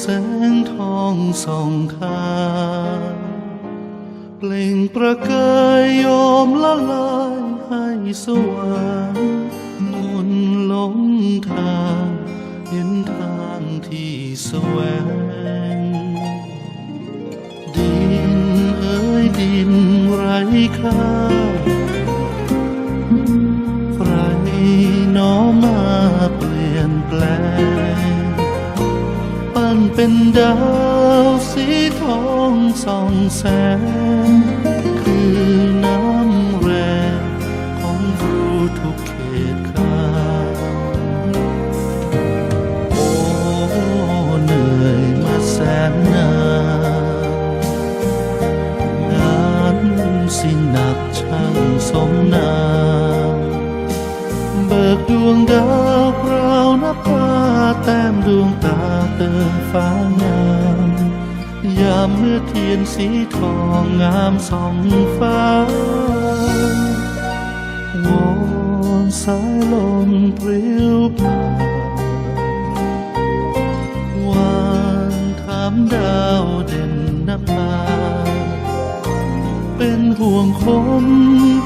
แสงทองส่องทางเปล่งประกายโยมละลายให้สว่างมนหลงทางเห็นทางที่แสวง ดินเอ้ยดินไร้ค่า เป็นดาวสีทองส่องแสง คือน้ำแรงของรู้ทุกเขตข้าโอ้เหนื่อยมาแสนนานงานสินหนักช่างสมนามเบิกดวงดาวพราวนภาแต้มดวงตา เติมฟ้างามยามเมื่อเทียนสีทองงามส่องฟ้าวอนสายลมปลิวผ่านวานถามดาวเด่นนภาเป็นห่วงคน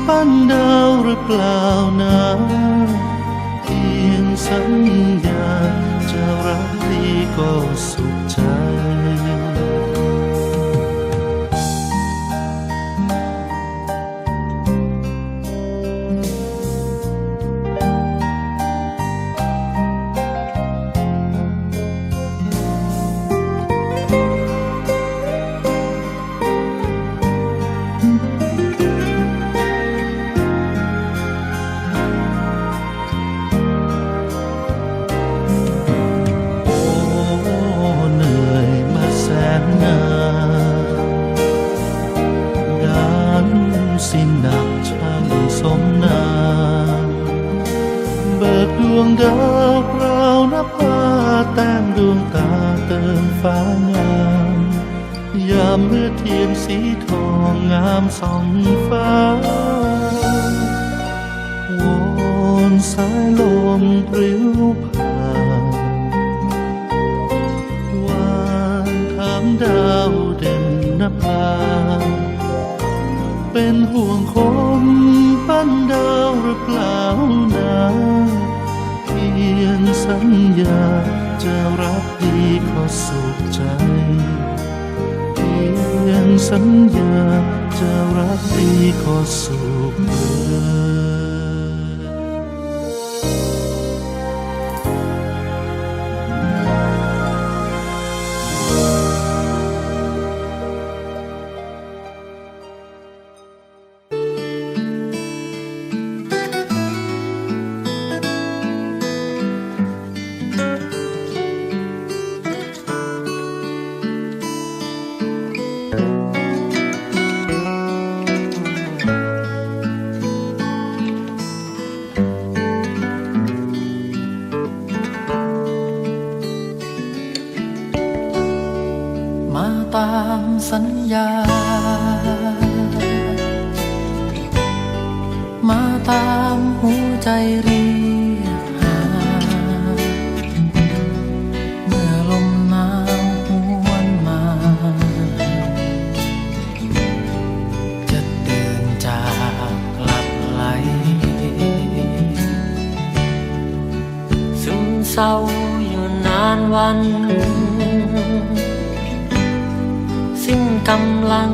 ปั้นดาวหรือเปล่านะเพียงสัญญา ดี มปลิวผ่านวานถามดาวเด่นนภาเป็นห่วงคนปั้นดาวหรือเปล่านะเพียงสัญญาจะรักดีขอสุขใจ เพียงสัญญาจะรักดีขอสุข มาตามหัวใจเรียกหา เมื่อลมหนาวหวนมา จะเดินจากหลับไหล ซึมเศร้าอยู่นานวัน สิ้นกำลัง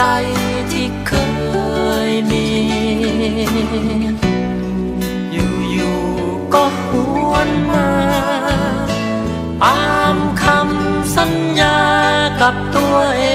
ใจที่เคยมี อยู่ๆก็หวนมาตามคำสัญญากับตัวเ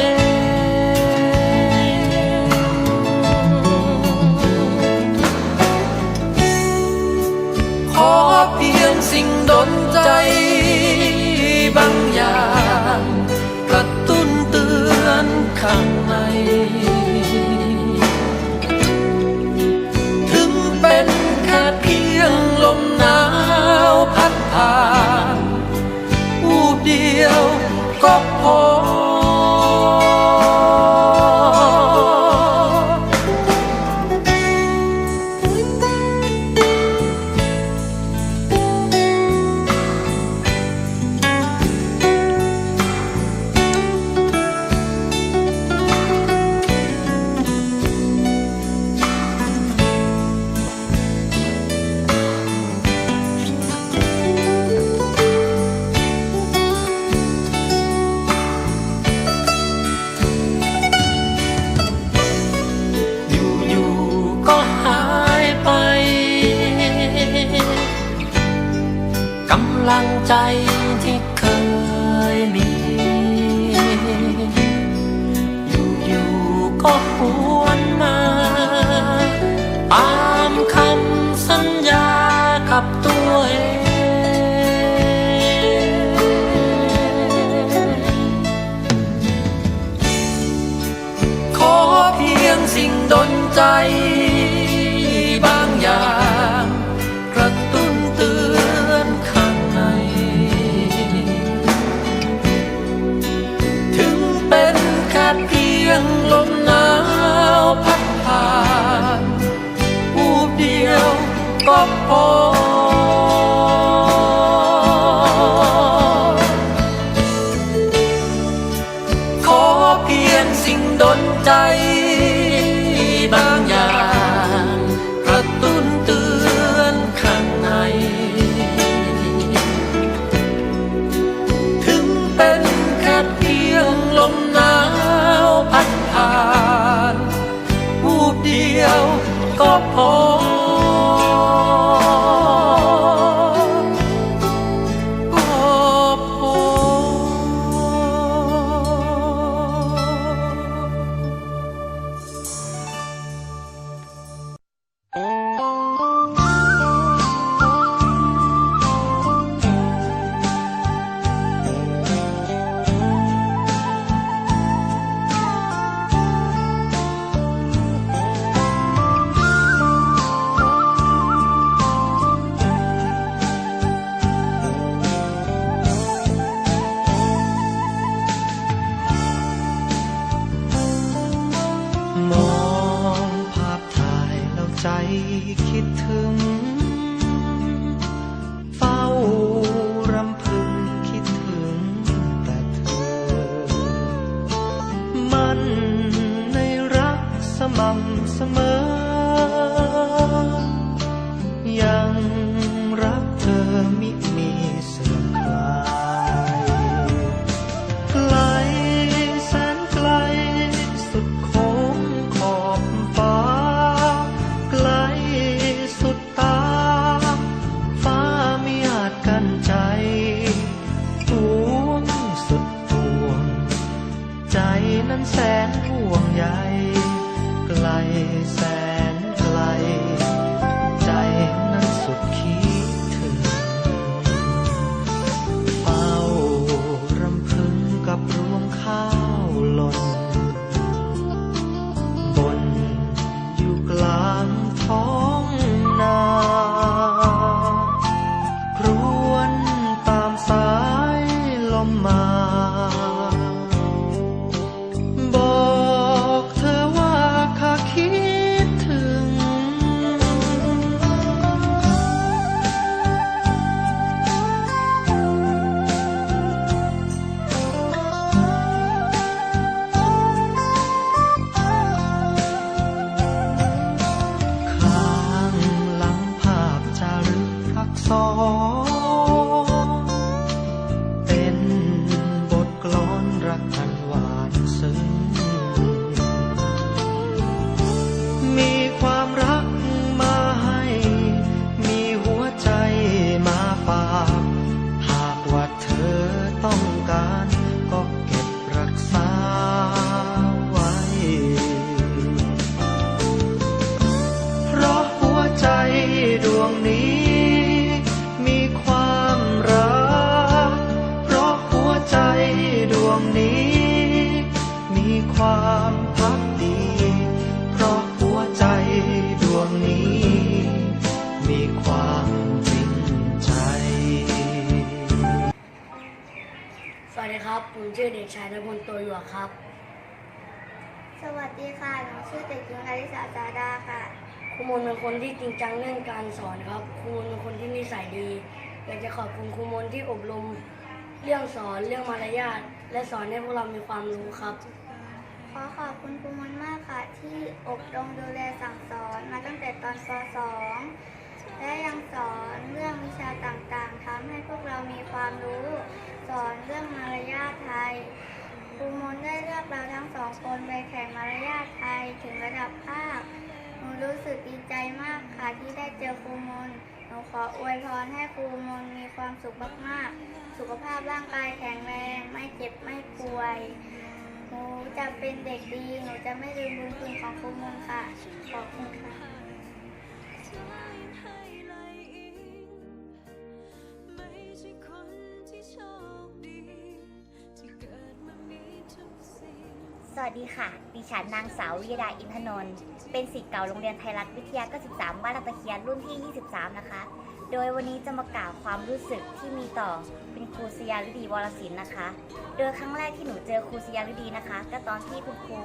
up लिखित heart. วัสดีครับ ผมชื่อเด็กชายนพลตัวหยวกครับ สวัสดีค่ะหนูชื่อเด็กหญิงอลิสาจาดาค่ะ ครูมนเป็นคนที่จริงจังเรื่องการสอนครับ ครูมนเป็นคนที่นิสัยดี อยากจะขอบคุณครูมนที่อบรม เรื่องสอนเรื่องมารยาทและสอนให้พวกเรามีความรู้ครับ ขอขอบคุณครูมนมากค่ะ ที่อบรมดูแลสั่งสอนมาตั้งแต่ตอนป .2 และยังสอนเรื่องวิชาต่างๆทำให้พวกเรามีความรู้ สอนเรื่องมารยาทไทยครูมนได้เลือกเราทั้งสองคนไปแข่งมารยาทไทยถึงระดับภาคหนูรู้สึกดีใจมากค่ะที่ได้เจอครูมนหนูขออวยพรให้ครูมนมีความสุขมากๆ สุขภาพร่างกายแข็งแรง ไม่เจ็บไม่ป่วยหนูจะเป็นเด็กดี หนูจะไม่ลืมบุญคุณของครูมนค่ะ ขอบคุณค่ะ ใช่คนที่โชคดี ที่เกิดมามีทุกสิ่ง สวัสดีค่ะ ดิฉันนางสาววิยดาอินทนนท์ เป็นศิษย์เก่าโรงเรียนไทยรัฐวิทยา 93 บ้านลำตะเคียนรุ่นที่ 23 นะคะ โดยวันนี้จะมากล่าวความรู้สึกที่มีต่อคุณครูสยาฤดีวรศิลป์นะคะ โดยครั้งแรกที่หนูเจอครูสยาฤดีนะคะ ก็ตอนที่คุณครู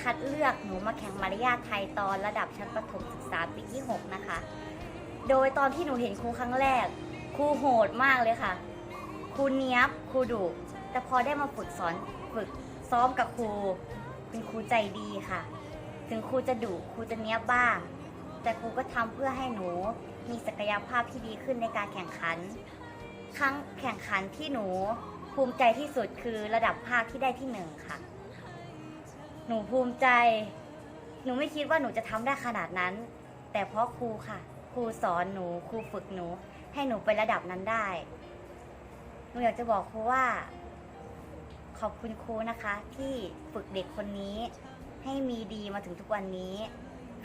คัดเลือกหนูมาแข่งมารยาทไทยตอนระดับชั้นประถมศึกษาปีที่ 6 นะคะ โดยตอนที่หนูเห็นครูครั้งแรก รูโหดมากเลยค่ะ ครูเนี้ยบครูดุแต่พอได้มาฝึกสอนฝึกซ้อมกับครูเป็นครูใจดีค่ะ ถึงครูจะดุครูจะเนี้ยบบ้าง แต่ครูก็ทำเพื่อให้หนูมีศักยภาพที่ดีขึ้นในการแข่งขัน ครั้งแข่งขันที่หนูภูมิใจที่สุดคือระดับภาคที่ได้ที่หนึ่งค่ะ หนูภูมิใจ หนูไม่คิดว่าหนูจะทำได้ขนาดนั้น แต่เพราะครูค่ะ ครูสอนหนู ครูฝึกหนู ให้หนูไประดับนั้นได้ หนูอยากจะบอกครูว่า ขอบคุณครูนะคะ ที่ฝึกเด็กคนนี้ ให้มีดีมาถึงทุกวันนี้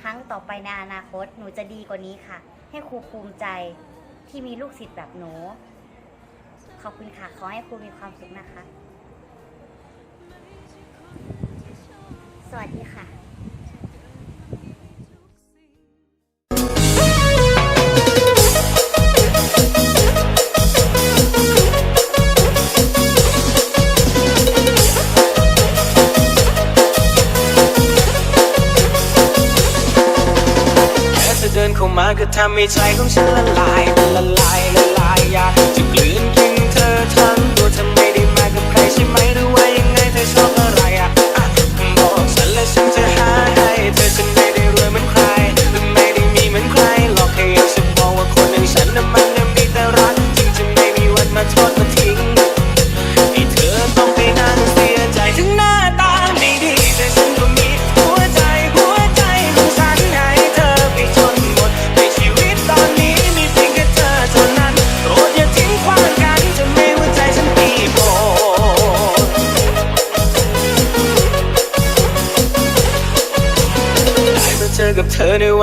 ครั้งต่อไปในอนาคต หนูจะดีกว่านี้ค่ะ ให้ครูภูมิใจที่มีลูกศิษย์แบบหนู ขอบคุณค่ะ ขอให้ครูมีความสุขนะคะ สวัสดีค่ะ ก็ทำใ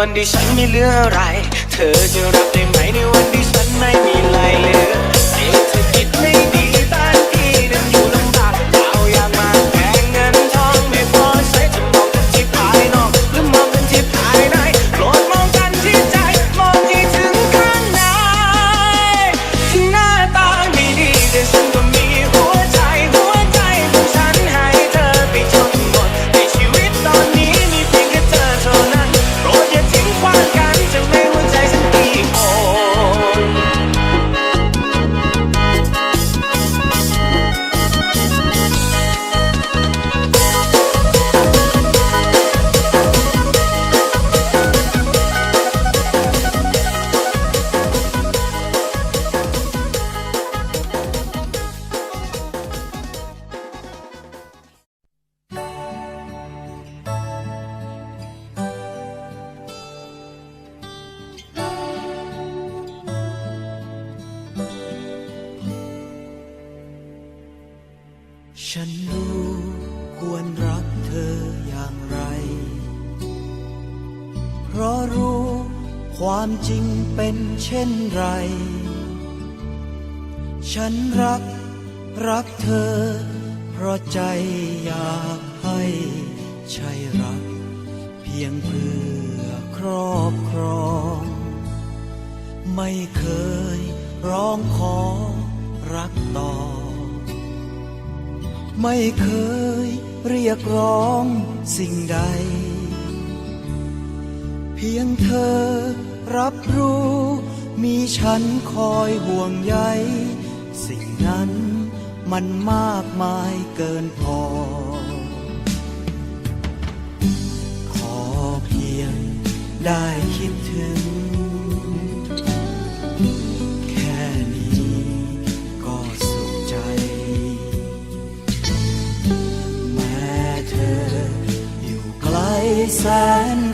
วันที่ฉันไม่เหลืออะไร เธอจะรับ ไร ฉันรักรักเธอ เพราะใจอยากให้ใช่รัก เพียงเพื่อครอบครอง ไม่เคยร้องขอรักต่อ ไม่เคยเรียกร้องสิ่งใด เพียงเธอรับรู้ มีฉันคอยห่วงใย สิ่งนั้นมันมากมายเกินพอ ขอเพียงได้คิดถึง แค่นี้ก็สุขใจ แม้เธออยู่ไกลแสน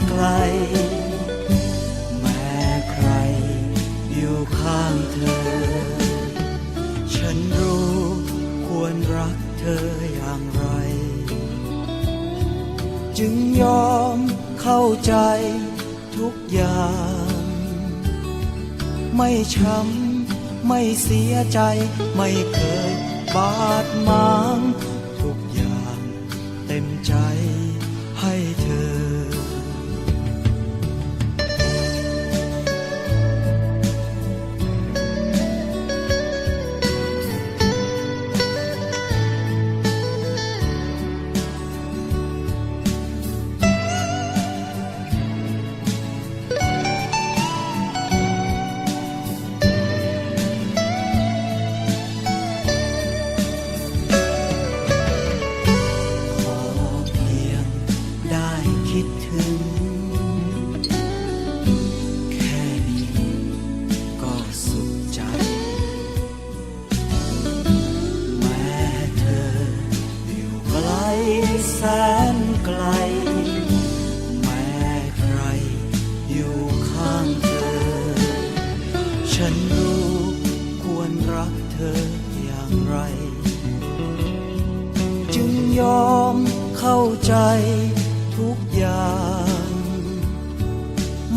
ใจทุกอย่าง ไม่ช้ำไม่เสียใจ ไม่เคยบาดหมาง ทุกอย่างเต็มใจให้เธอ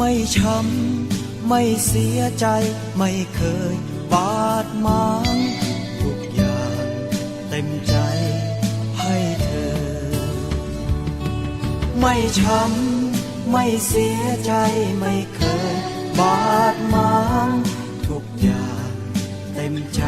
ไม่ช้ำไม่เสียใจไม่เคยบาดหมางทุกอย่างเต็มใจให้เธอ ไม่ช้ำไม่เสียใจไม่เคยบาดหมางทุกอย่างเต็มใจ